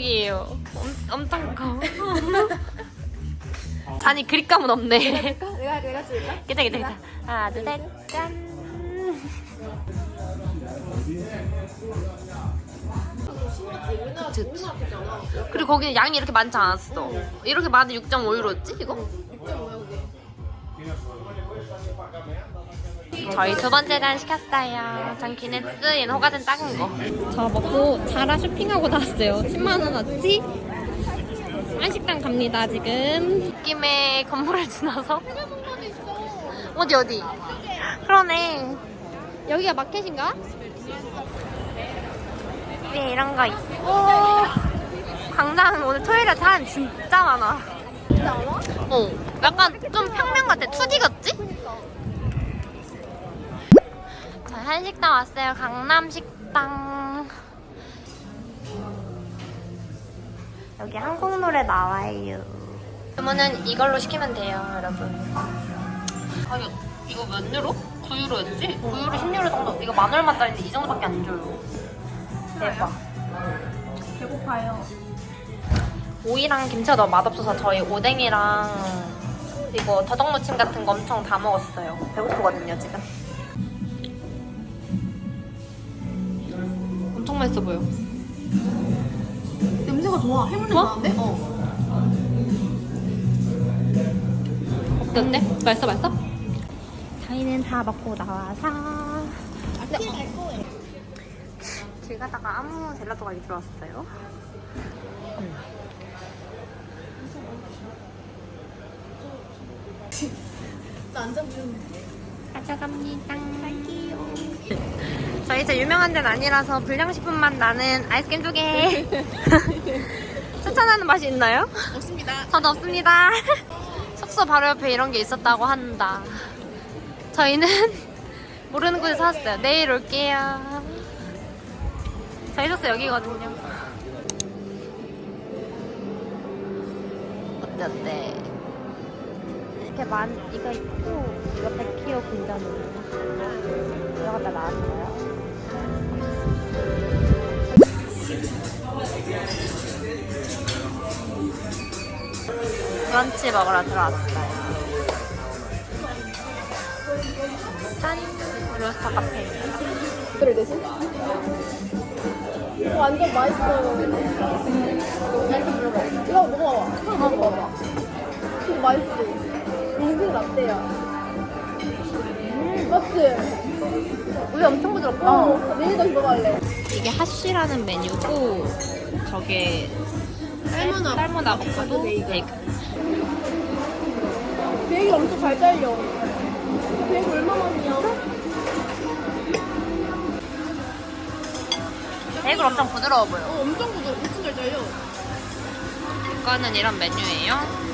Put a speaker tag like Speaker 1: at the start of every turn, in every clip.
Speaker 1: 500이에요. 엄, 엄청 커. 잔이 그립감은 없네.
Speaker 2: 내가 내가 찍을까?
Speaker 1: 괜찮아, 괜찮아. 하나, 둘, 셋, 짠. 그치, 그치. 그리고 거기는 양이 이렇게 많지 않았어. 이렇게 많은데 6.5유로였지, 이거? 저희 두 번째 단 시켰어요. 전 기네스, 얘는 호가든 작은 거. 저 먹고 자라 쇼핑하고 나왔어요. 10만원 어치? 한식당 갑니다, 지금. 느낌의 건물을 지나서. 어디, 어디? 그러네. 여기가 마켓인가? 네, 이런 거 있고. 강남 오늘 토요일에 사람 진짜 많아. 어, 약간 좀 평면 같아. 2D 같지? 한식당 왔어요. 강남식당. 여기 한국 노래 나와요. 주문은 이걸로 시키면 돼요, 여러분. 아, 이거, 이거 몇 유로? 9유로였지? 9유로, 10유로 정도. 이거 만 얼마짜리인데 이 정도밖에 안 줘요. 대박.
Speaker 2: 배고파요.
Speaker 1: 오이랑 김치가 너무 맛없어서 저희 오뎅이랑 그리고 더덕무침 같은 거 엄청 다 먹었어요. 배고프거든요, 지금. 맛있어 보여.
Speaker 2: 냄새가 좋아. 해물 냄새
Speaker 1: 좋아?
Speaker 2: 나는데? 어.
Speaker 1: 어때? 맛있어, 맛있어? 저희는 다 먹고 나와서
Speaker 2: 아침 갈 거예요.
Speaker 1: 길 가다가 아무 젤라또 가게 들어왔어요.
Speaker 2: 나안 잡으면
Speaker 1: 가져갑니다. 갈게요. 저희 제 유명한 데는 아니라서 불량식품만 나는 아이스크림 두 개. 추천하는 맛이 있나요?
Speaker 2: 없습니다.
Speaker 1: 저도 없습니다. 숙소 바로 옆에 이런 게 있었다고 한다. 저희는 모르는 곳에 샀어요. 내일 올게요. 저희 숙소 여기거든요. 어때 어때? 이렇게 만 이거 있고 이거 100kg 분전이에요. 들어갔다 나왔어요. 브런치 먹으러 들어왔어요. 짠! 로스터 카페입니다.
Speaker 2: 그래 대신? 이거 완전 맛있어요. 이거 먹어봐. 이거 먹어봐. 이거 맛있어. 인생 라떼야. 맞지?
Speaker 1: 우유 엄청 부드럽다.
Speaker 2: 어. 내일도 이거 갈래.
Speaker 1: 이게 하쉬라는 메뉴고 저게
Speaker 2: 삶은 아-
Speaker 1: 삶은 아보카도
Speaker 2: 베이글.
Speaker 1: 베이글
Speaker 2: 엄청 잘 잘려. 베이글 얼마만이야?
Speaker 1: 베이글 엄청 부드러워 보여.
Speaker 2: 어, 엄청 부드러 엄청 잘 잘려.
Speaker 1: 이거는 이런 메뉴예요.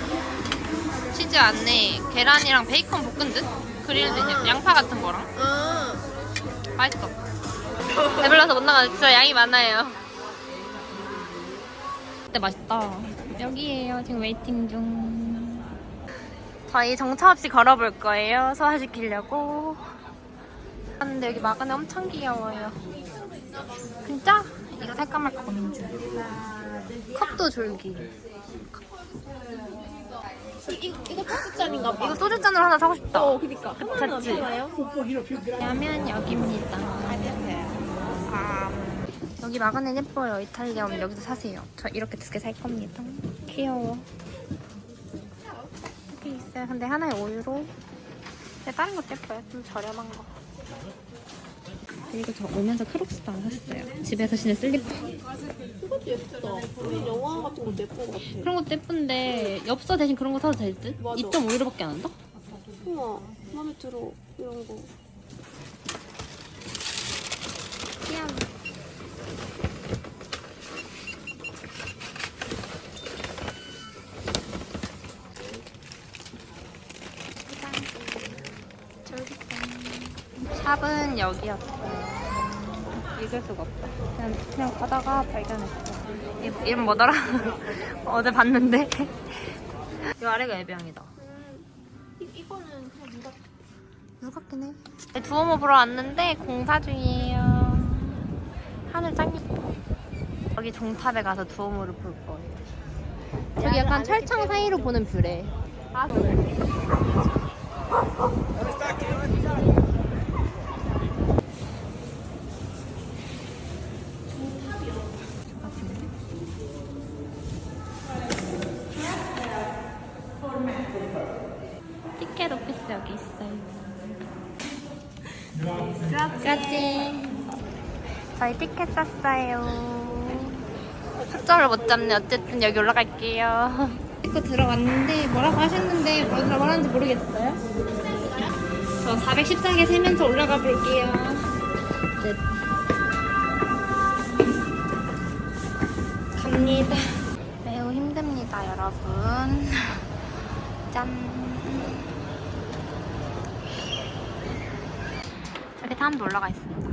Speaker 1: 치즈 안에 계란이랑 베이컨 볶은 듯? 그릴 듯
Speaker 2: 아.
Speaker 1: 양파 같은 거랑
Speaker 2: 아.
Speaker 1: 맛있어. 배불러서 못 나가요. 진짜 양이 많아요. 근데 맛있다. 여기에요. 지금 웨이팅 중. 저희 정처 없이 걸어볼 거예요. 소화시키려고. 근데 여기 마그네 엄청 귀여워요. 진짜? 이거 살까 말까 고민 중. 컵도 졸기.
Speaker 2: 이, 이거 파스잔인가 봐.
Speaker 1: 이거 소주잔으로 하나 사고 싶다.
Speaker 2: 어, 그니까. 얼마나요?
Speaker 1: 라면 여기입니다. 아, 여기 마그넷 예뻐요. 이탈리아 오면 여기서 사세요. 저 이렇게 두 개 살 겁니다. 귀여워. 이렇게 있어요. 근데 하나에 5유로. 근데 다른 것도 예뻐요. 좀 저렴한 거. 그리고 저 오면서 크록스도 하나 샀어요. 집에서 신을 슬리퍼.
Speaker 2: 이것도 예쁘다. 우리 영화 같은 것도 예쁜 것 같아.
Speaker 1: 그런 것도 예쁜데 엽서 대신 그런 거 사도 될 듯?
Speaker 2: 맞아.
Speaker 1: 2.5유로밖에 안 한다?
Speaker 2: 우와, 마음에 들어. 이런 거.
Speaker 1: 귀여워. 샵은 여기였어 요. 읽을 수가 없다. 그냥, 그냥 가다가 발견했어. 이- 이름 뭐더라? 어제 봤는데. 이 아래가 예병이다.
Speaker 2: 이, 이거는 그냥 누가
Speaker 1: 무겁긴 해. 네, 두오모 보러 왔는데 공사 중이에요. 하늘 짱 예뻐. 여기 종탑에 가서 두오모를 볼 거예요. 저기 약간 철창 사이로 보는 뷰래.
Speaker 2: 아
Speaker 1: 티켓 오피스 여기 있어요. 그렇지. 저희 티켓 샀어요. 초점을 못 잡네. 어쨌든 여기 올라갈게요. 입고 들어왔는데 뭐라고 하셨는데 뭐라고 하는지 모르겠어요. 저 414개 세면서 올라가 볼게요. 네. 갑니다. 매우 힘듭니다, 여러분. 짠. 저기 사람도 올라가 있습니다.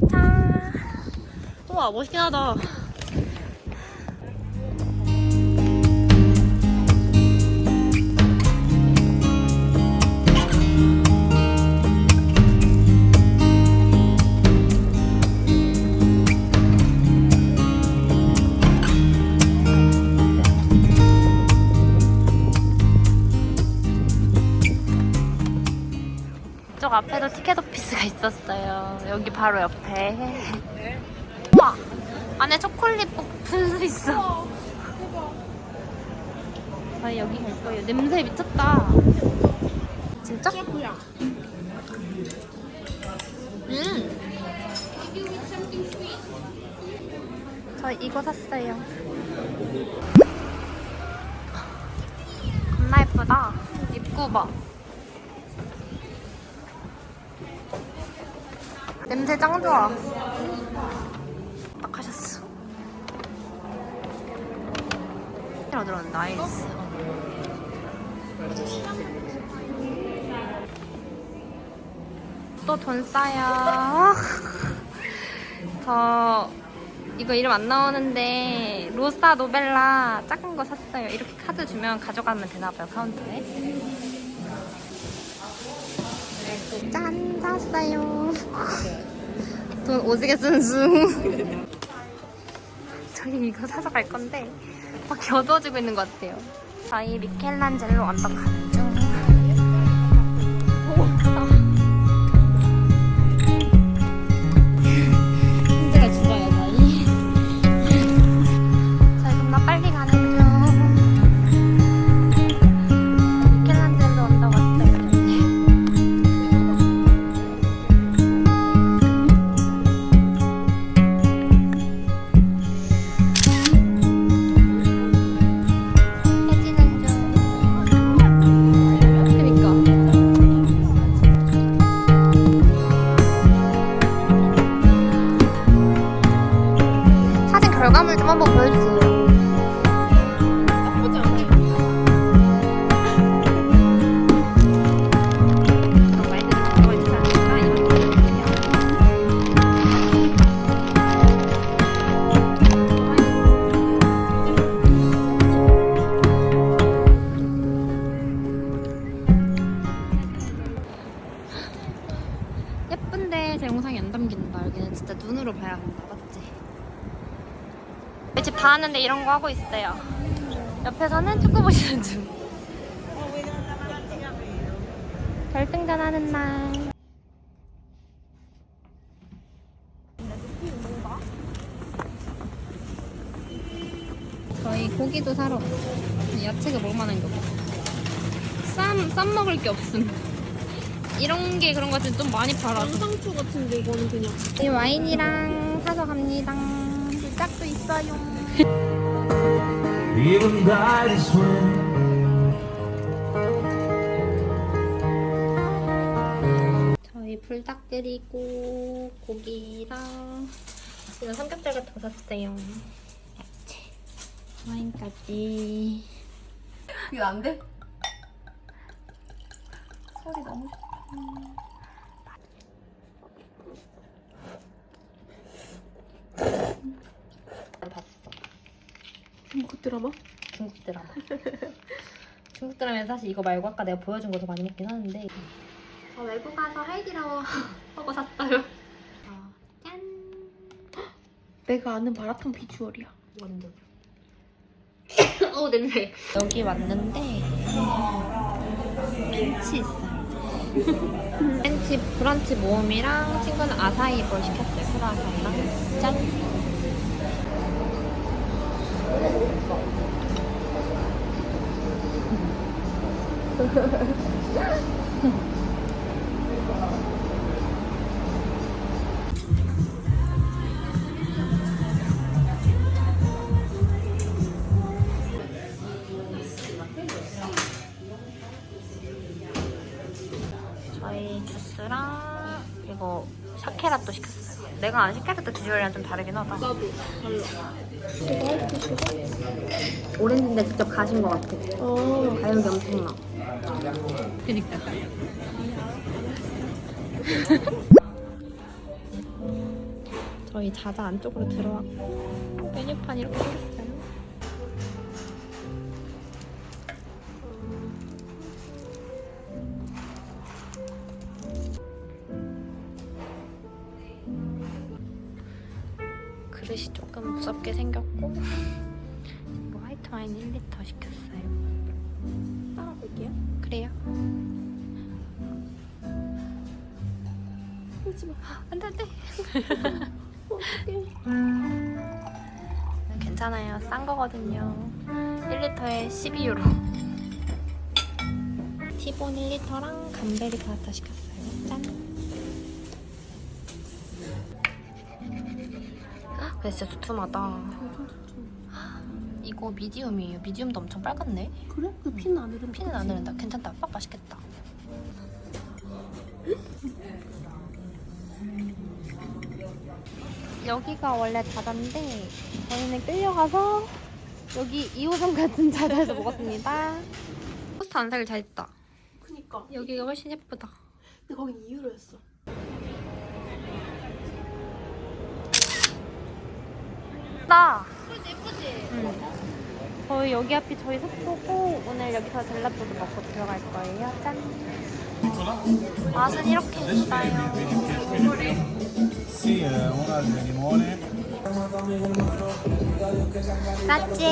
Speaker 1: 도착. 우와, 멋있긴 하다. 있었어요. 여기 바로 옆에. 우와! 안에 초콜릿 분수 있어. 저희 여기 갈 거예요. 냄새 미쳤다. 진짜? 음! 저 이거 샀어요. 겁나 예쁘다. 입구 봐. 냄새 짱 좋아. 딱 하셨어. 들어 들어온 나이스. 또 돈 싸요. 저 이거 이름 안 나오는데 로사 노벨라 작은 거 샀어요. 이렇게 카드 주면 가져가면 되나 봐요 카운터에. 짠 샀어요. 돈 오지게 쓴 중. 저희 이거 사서 갈 건데 막 겨두어지고 있는 것 같아요. 저희 미켈란젤로 완벽한 거 하고 있어요. 옆에서는 축구 보시는 중. 결승전 하는 날. 저희 고기도 사러 왔어요. 야채가 먹을 만한 게 없어. 쌈, 쌈 먹을 게 없음. 이런 게 그런 것 같은데 좀 많이 팔아.
Speaker 2: 양상추 같은데 이거는 그냥
Speaker 1: 이 와인이랑 사서 갑니다. 짝도 있어요.
Speaker 3: Even die this way.
Speaker 1: 저희 불닭 끓이고 고기랑 지금 삼겹살 같은 거 샀어요. 야채, 와인까지.
Speaker 2: 이거 안 돼?
Speaker 1: 소리 너무 좋다. 봤 어.
Speaker 2: 이거 들어봐
Speaker 1: 중국 드라마. 중국 드라마에서 사실 이거 말고 아까 내가 보여준 거 더 많이 먹긴 하는데. 저 외국 가서 하이디라워 하고 샀어요. 아, 짠.
Speaker 2: 내가 아는 마라탕 비주얼이야.
Speaker 1: 완전. 어 냄새. 여기 왔는데 벤치 있어요. 벤치 브런치 모음이랑 친구는 아사히 볼 시켰어요. 프로 아사히랑 짠. 저희 주스랑 이거 샤케라또 시켰어요. 내가 아는 샤케라또 비주얼이랑 좀 다르긴 하다.
Speaker 2: 나도 달라.
Speaker 1: 오렌지인데 직접 가신 것 같아.
Speaker 2: 어.
Speaker 1: 가격이 엄청나. 그니까. 저희 자자 안쪽으로 들어왔고 메뉴판 이렇게 그릇이 조금 무섭게 생겼고 이거 화이트 와인 1리터 시켰어요.
Speaker 2: 따라 볼게요.
Speaker 1: 그래요?
Speaker 2: 하지 마.
Speaker 1: 안돼 안돼. 괜찮아요. 싼 거거든요. 1리터에 12유로. 티본 1리터랑 감베리 파스타 시켰어요. 짠. 근데 진짜 두툼하다. 이거 미디움이에요. 미디움도 엄청 빨갛네.
Speaker 2: 그래? 그 피는 안 흐른다.
Speaker 1: 피는 안 흐른다. 괜찮다. 빡 맛있겠다. 여기가 원래 자자인데 저희는 끌려가서 여기 2호점 같은 자자에서 먹었습니다. 포스터 안 사길 잘했다.
Speaker 2: 그니까.
Speaker 1: 여기가 훨씬 예쁘다.
Speaker 2: 근데 거긴 2유로였어. 예쁘지 예쁘지.
Speaker 1: 응. 저희 여기 앞이 저희 숙소고 오늘 여기서 젤라또도 먹고 들어갈 거예요. 짠. 맛은 이렇게 있어요.
Speaker 4: Sì, eh, una di limone.
Speaker 1: 짜찌.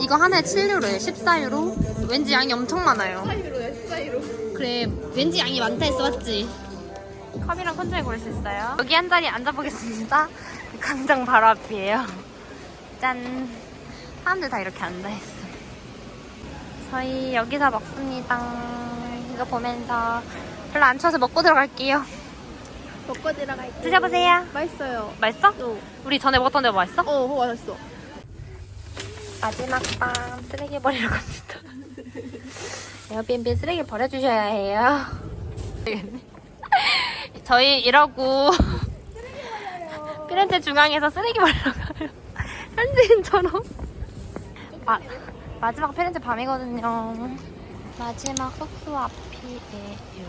Speaker 1: 이거 하나에 7유로예요. 14유로. 왠지 양이 엄청 많아요.
Speaker 2: 4유로야 14유로.
Speaker 1: 그래, 왠지 양이 많다 했어, 맞지? 컵이랑 컨트롤 고를 수 있어요. 여기 한 자리 앉아보겠습니다. 강장 바로 앞이에요. 짠. 사람들 다 이렇게 앉아있어요. 저희 여기서 먹습니다. 이거 보면서 별로 안 추워서 먹고 들어갈게요.
Speaker 2: 먹고 들어갈게.
Speaker 1: 드셔보세요.
Speaker 2: 맛있어요.
Speaker 1: 맛있어?
Speaker 2: 어.
Speaker 1: 우리 전에 먹었던 데 맛있어?
Speaker 2: 어, 어 맛있어.
Speaker 1: 마지막 밤 쓰레기 버리러 갑니다. 에어비앤비 쓰레기 버려주셔야 해요. 저희 이러고 피렌체 중앙에서 쓰레기 버리러 가요. 현지인처럼. 마, 마지막 피렌체 밤이거든요. 마지막 숙소 앞이에요.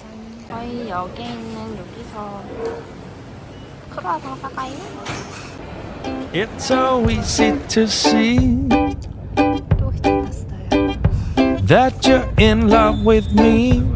Speaker 1: 짠. 저희 역에 있는 여기서 크루아상 사가요.
Speaker 3: It's so easy to see
Speaker 1: 또
Speaker 3: that you're in love with me.